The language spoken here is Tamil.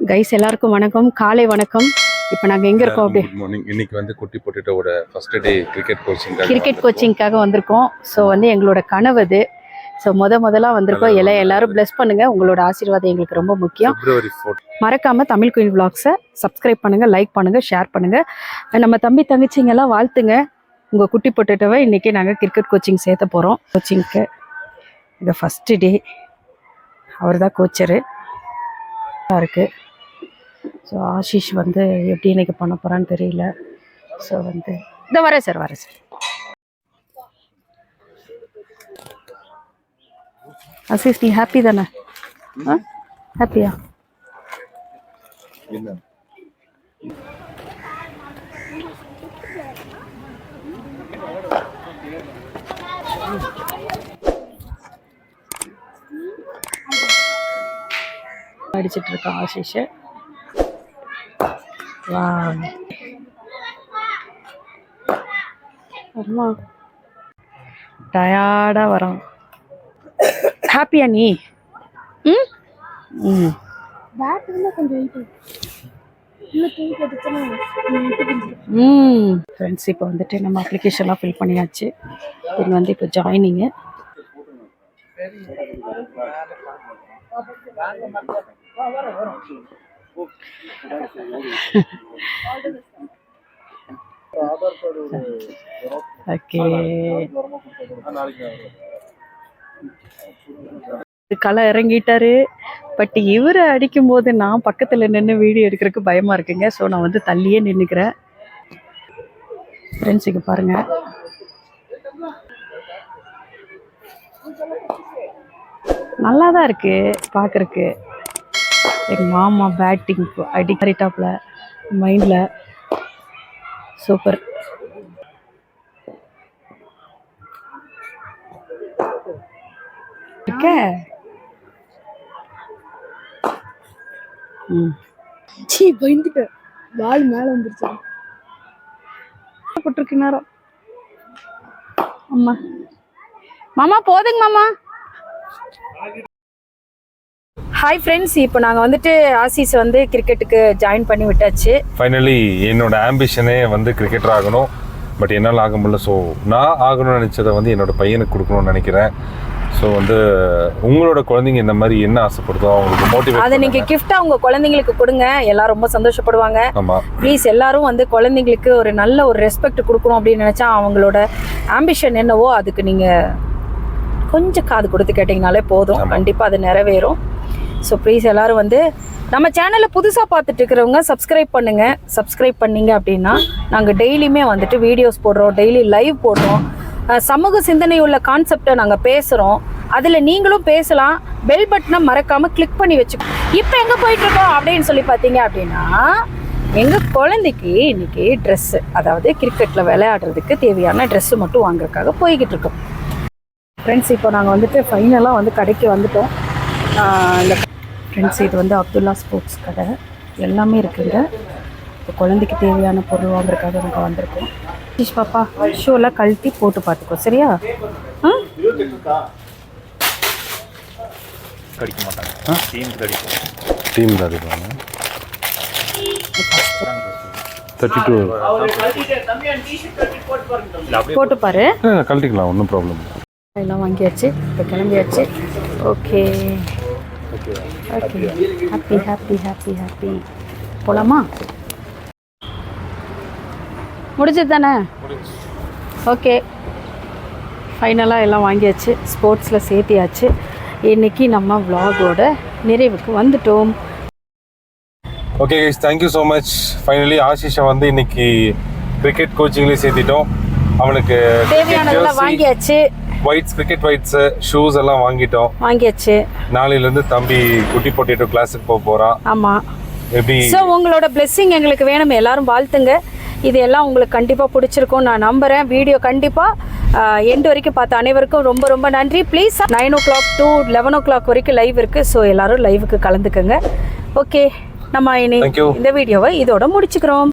கைஸ் எல்லாருக்கும் வணக்கம். காலை வணக்கம். இப்போ நாங்கள் எங்கே இருக்கோம் அப்படி இன்னைக்கு வந்து குட்டி பொட்டேட்டோட first day cricket coaching cricket கோச்சிங்க்காக வந்திருக்கோம். ஸோ வந்து எங்களோட கனவு அது ஸோ முத முதலாக வந்திருக்கோம். எல்லாம் எல்லாரும் ப்ளஸ் பண்ணுங்க. உங்களோட ஆசீர்வாதம் எங்களுக்கு ரொம்ப முக்கியம். மறக்காம தமிழ் குயின் vlogs-அ சப்ஸ்கிரைப் பண்ணுங்க லைக் பண்ணுங்க ஷேர் பண்ணுங்க. நம்ம தம்பி தங்கச்சிங்க எல்லாம் வாழ்த்துங்க. உங்க குட்டி பொட்டேட்டோவை இன்னைக்கு நாங்கள் கிரிக்கெட் கோச்சிங் சேர்த்த போகிறோம் கோச்சிங்க்கு இது ஃபஸ்ட்டு டே அவர் தான் கோச்சரு இருக்கு. ஸோ ஆஷிஷ் வந்து எப்படி இன்னைக்கு பண்ண போறான்னு தெரியல. ஸோ வந்து இந்த வரேன் சார் வரேன் சார் ஆஷிஷ் நீ ஹாப்பி தானே? ஆ? ஹாப்பியா அடிச்சிட்டு இருக்கான் ஆஷிஷ். வா அம்மா. டயர்டாக வரோம். ஹாப்பியா நீ ம்? ம். ம். ஃப்ரெண்ட்ஸ் இப்போ வந்துட்டு நம்ம அப்ளிகேஷன்லாம் ஃபில் பண்ணியாச்சு. இது வந்து இப்போ ஜாயினிங்கு களை இறங்கிட்டாரு. பட் இவரை அடிக்கும் போது நான் பக்கத்தில் நின்று வீடியோ எடுக்கிறதுக்கு பயமா இருக்குங்க. ஸோ நான் வந்து தள்ளியே நின்றுக்கிறேன் ஃப்ரெண்ட்ஸ் இங்கே பாருங்க. நல்லா தான் இருக்கு பார்க்கறக்கு எங்கள் மாமா பேட்டிங் அடி கரெக்டாப்ல மைண்டில் சூப்பர் இருக்க? சீ பயந்துட்டேன் பால் மேல வந்துருச்சு. போட்டிருக்கு நேரம் அம்மா. மாமா போதுங்க மாமா. ஹாய் ஃப்ரெண்ட்ஸ் இப்போ நாங்கள் வந்துட்டு ஆசிஸ் வந்து கிரிக்கெட்டுக்கு ஜாயின் பண்ணி விட்டாச்சு. ஃபைனலி என்னோட ஆம்பிஷனே வந்து கிரிக்கெட்டர் ஆகணும். பட் என்னால் ஆக முடியல. ஸோ நான் ஆகணும்னு நினச்சதை வந்து என்னோட பையனுக்கு கொடுக்கணும்னு நினைக்கிறேன். ஸோ வந்து உங்களோட குழந்தைங்க இந்த மாதிரி என்ன ஆசைப்படுதோ அவங்களுக்கு அதை மோட்டிவேட் நீங்கள் கிஃப்டாக உங்கள் குழந்தைங்களுக்கு கொடுங்க. எல்லாரும் ரொம்ப சந்தோஷப்படுவாங்க. ஆமாம் ப்ளீஸ் எல்லாரும் வந்து குழந்தைங்களுக்கு ஒரு நல்ல ஒரு ரெஸ்பெக்ட் கொடுக்கணும் அப்படின்னு நினச்சா அவங்களோட ஆம்பிஷன் என்னவோ அதுக்கு நீங்கள் கொஞ்சம் காது கொடுத்து கேட்டிங்கனாலே போதும். கண்டிப்பாக அது நிறைவேறும். ஸோ ப்ளீஸ் எல்லாரும் வந்து நம்ம சேனலை புதுசாக பார்த்துட்டு இருக்கிறவங்க சப்ஸ்கிரைப் பண்ணுங்க. சப்ஸ்கிரைப் பண்ணீங்க அப்படின்னா நாங்கள் டெய்லியுமே வந்துட்டு வீடியோஸ் போடுறோம் டெய்லி லைவ் போடுறோம். சமூக சிந்தனை உள்ள கான்செப்டை நாங்கள் பேசுகிறோம் அதில் நீங்களும் பேசலாம். பெல் பட்டனை மறக்காமல் கிளிக் பண்ணி வச்சுக்கோ இப்போ எங்கே போயிட்டுருக்கோம் அப்படின்னு சொல்லி பார்த்தீங்க அப்படின்னா எங்கள் குழந்தைக்கு இன்னைக்கு ட்ரெஸ்ஸு அதாவது கிரிக்கெட்டில் விளையாடுறதுக்கு தேவையான ட்ரெஸ்ஸு மட்டும் வாங்குறதுக்காக போய்கிட்டு இருக்கோம். ஃப்ரெண்ட்ஸ் இப்போ நாங்கள் வந்துட்டு ஃபைனலாக வந்து கடைக்கு வந்துட்டோம். இந்த ஃப்ரெண்ட்ஸ் இது வந்து அப்துல்லா ஸ்போர்ட்ஸ் கடை. எல்லாமே இருக்குங்க. இப்போ குழந்தைக்கு தேவையான பொருள் வாங்குறதுக்காக நாங்கள் வந்திருக்கோம். சீஷ் பாப்பா ஷூலாம் கழட்டி போட்டு பார்த்துக்கோ சரியா? ஆ? கடிக்க மாட்டாங்க. டீம் கடிக்கும் டீம் தான் இருக்காங்க தேர்ட்டி டூ போட்டு பாரு. கழட்டிக்கலாம். ஒன்றும் ப்ராப்ளம் இல்லை. எல்லாம் வாங்கியாச்சு. இப்போ கிளம்பியாச்சு. Okay okay happy happy happy happy போலாமா? முடிஞ்சது தானே? ஓகே ஃபைனலாக எல்லாம் வாங்கியாச்சு. ஸ்போர்ட்ஸில் சேர்த்தியாச்சு. இன்னைக்கு நம்ம vlog-ஓட நிறைவுக்கு வந்துட்டோம். Okay guys thank you so much finally ஆஷிஷை வந்து இன்னைக்கு கிரிக்கெட் கோச்சிங்லேயே சேர்த்திட்டோம். அவனுக்கு தேவையானதெல்லாம் வாங்கியாச்சு. ஒயிட்ஸ் கிரிக்கெட் ஒயிட்ஸு ஷூஸ் எல்லாம் வாங்கிட்டோம். வாங்கியாச்சு. நாளையிலேருந்து தம்பி குட்டி பொட்டேட்டோ கிளாஸுக்கு போக போகிறான் ஆமாம் எப்படி? ஸோ உங்களோட blessing எங்களுக்கு வேணும். எல்லாரும் வாழ்த்துங்க. இது எல்லாம் உங்களுக்கு கண்டிப்பாக பிடிச்சிருக்கும் நான் நம்புகிறேன் வீடியோ கண்டிப்பாக எண்டு வரைக்கும் பார்த்த அனைவருக்கும் ரொம்ப ரொம்ப நன்றி. Please nine o'clock to eleven o'clock வரைக்கும் லைவ் இருக்குது ஸோ எல்லாரும் லைவுக்கு கலந்துக்கங்க. ஓகே நம்ம இனி. இந்த வீடியோவை இதோட முடிச்சுக்கிறோம்.